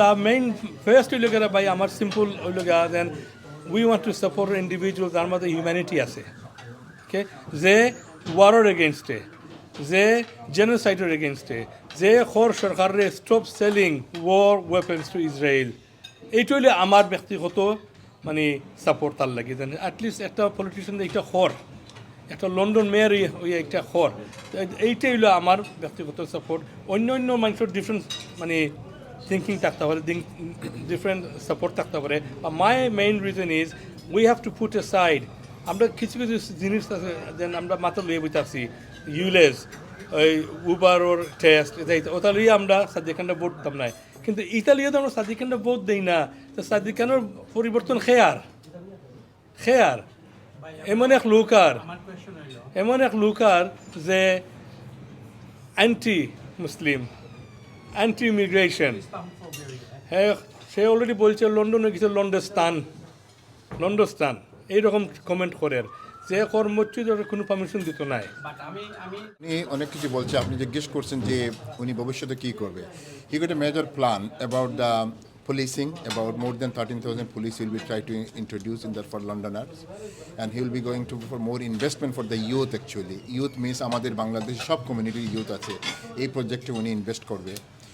লাভ main first হইল গেলে ভাই, আমার সিম্পল হইল গা then we want to support individual তার মধ্যে হিউম্যানিটি আছে। ওকে যে ওয়ারের এগেনস্টে যে জেনোসাইডের এগেনস্টে যে খর সরকারের stop selling war weapons to Israel এইটা হইলে আমার ব্যক্তিগত মানে সাপোর্ট তার লাগে। দেন অ্যাটলিস্ট একটা পলিটিশিয়ান একটা খর, একটা লন্ডন মেয়র ওই একটা খর। এইটাই হলো আমার ব্যক্তিগত সাপোর্ট অন্য অন্য মানুষের ডিফারেন্ট মানে থিঙ্কিং থাকতে পারে ডিফারেন্ট সাপোর্ট থাকতে পারে my main reason is we have to put aside আমরা কিছু কিছু জিনিস আছে, যেন আমরা মাত্র লইয়ে আসছি ইউলেস ওই উবারোর টেস্ট ওটা লইয়ে আমরা সাদিকানটা ভোট দিতাম নাই কিন্তু ইতালিয়াতে আমরা সাদিকানটা ভোট দেই না, তো সাদিকানোর পরিবর্তন খেয়ার খেয়ার। এমন এক লোক আর, এমন এক লোক আর যে অ্যান্টি মুসলিম অ্যান্টি ইমিগ্রেশন হ্যাঁ সে অলরেডি বলছে লন্ডনে কিছু লন্ডস্তান। লন্ডস্তান এইরকম কমেন্ট করে যে কর্মচ্যুত কোনো পারমিশন দিত নাই। উনি অনেক কিছু বলছে আপনি জিজ্ঞেস করছেন যে উনি ভবিষ্যতে কী করবে। He got a major plan about the policing about more than 13,000 police will be try to introduce in that for Londoners. And he will be going to for more investment for the youth actually. Youth means আমাদের বাংলাদেশ সব কমিউনিটির youth আছে। এই প্রজেক্টে উনি invest করবে।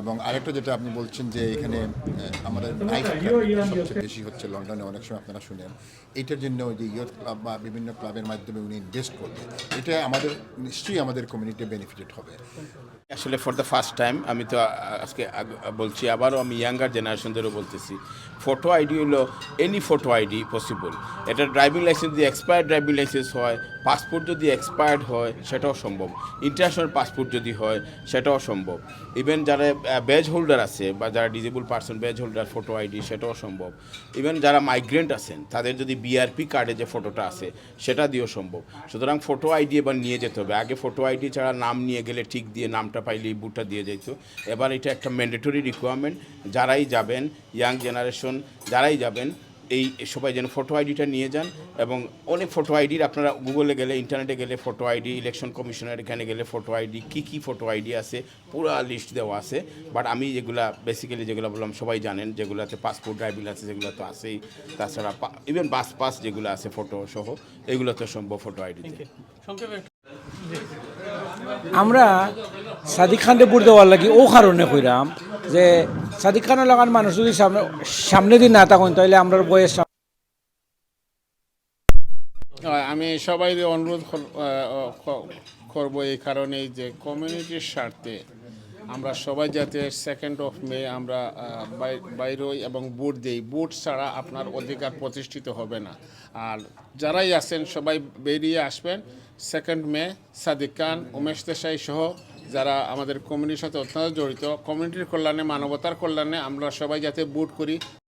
এবং আরেকটা যেটা আপনি বলছেন যে এখানে আমাদের নাইট সবচেয়ে বেশি হচ্ছে লন্ডনে অনেক সময় আপনারা শুনেন। এইটার জন্য যে ইয়ুথ ক্লাব বা বিভিন্ন ক্লাবের মাধ্যমে উনি ইনভেস্ট করবে। এটা আমাদের নিশ্চয়ই আমাদের কমিউনিটি বেনিফিটেড হবে। আসলে ফর দ্য ফার্স্ট টাইম আমি তো আজকে বলছি আবারও আমি ইয়াঙ্গার জেনারেশনদেরও বলতেছি ফটো আইডি হলো এনি ফটো আইডি পসিবল এটা ড্রাইভিং লাইসেন্স যদি এক্সপায়ার্ড ড্রাইভিং লাইসেন্স হয় পাসপোর্ট যদি এক্সপায়ার্ড হয় সেটাও সম্ভব। ইন্টারন্যাশনাল পাসপোর্ট যদি হয় সেটাও সম্ভব। ইভেন যারা ব্যাজ হোল্ডার আছে বা যারা disabled person badge holder photo ID সেটাও সম্ভব ইভেন যারা মাইগ্রেন্ট আছেন, তাদের যদি বিআরপি কার্ডে যে ফটোটা আছে, সেটা দিয়েও সম্ভব। সুতরাং ফটো আইডি এবার নিয়ে যেতে হবে। আগে ফটো আইডি ছাড়া নাম নিয়ে গেলে ঠিক দিয়ে নামটা পাইলে এই বুটটা দিয়ে যেত এবার এটা একটা ম্যান্ডেটরি রিকোয়ারমেন্ট যারাই যাবেন ইয়াং জেনারেশন যারাই যাবেন এই সবাই যেন ফটো আইডিটা নিয়ে যান এবং অনেক ফটো আইডির আপনারা গুগলে গেলে ইন্টারনেটে গেলে ফটো আইডি ইলেকশন কমিশনের এখানে গেলে ফটো আইডি কী কী ফটো আইডি আছে পুরো লিস্ট দেওয়া আছে। বাট আমি যেগুলা বেসিক্যালি যেগুলো বললাম সবাই জানেন যেগুলোতে পাসপোর্ট ড্রাইভিং আছে যেগুলো তো আছেই। তাছাড়া ইভেন বাস পাস যেগুলো আছে ফটো সহ এগুলো তো সম্ভব ফটো আইডিতে আমরা সাদিক খানকে ভোট দেওয়ার লাগি ও কারণে কইরাম যে সাদিক খানের লাগান মানুষ যদি সামনে সামনে দিন না থাকুন তাহলে আমরা বয়স আমি সবাই অনুরোধ করব এই কারণেই যে কমিউনিটির স্বার্থে আমরা সবাই যাতে সেকেন্ড অফ মে আমরা আহ, বাই- বাইর এবং বুট দিই। বুট ছাড়া আপনার অধিকার প্রতিষ্ঠিত হবে না। আর যারাই আছেন সবাই বেরিয়ে আসবেন। সেকেন্ড মে সাদিক খান উমেশ দেশাই সহ যারা আমাদের কমিউনিটির সাথে অত্যন্ত জড়িত কমিউনিটির কল্যাণে, মানবতার কল্যাণে আমরা সবাই যাতে বুট করি।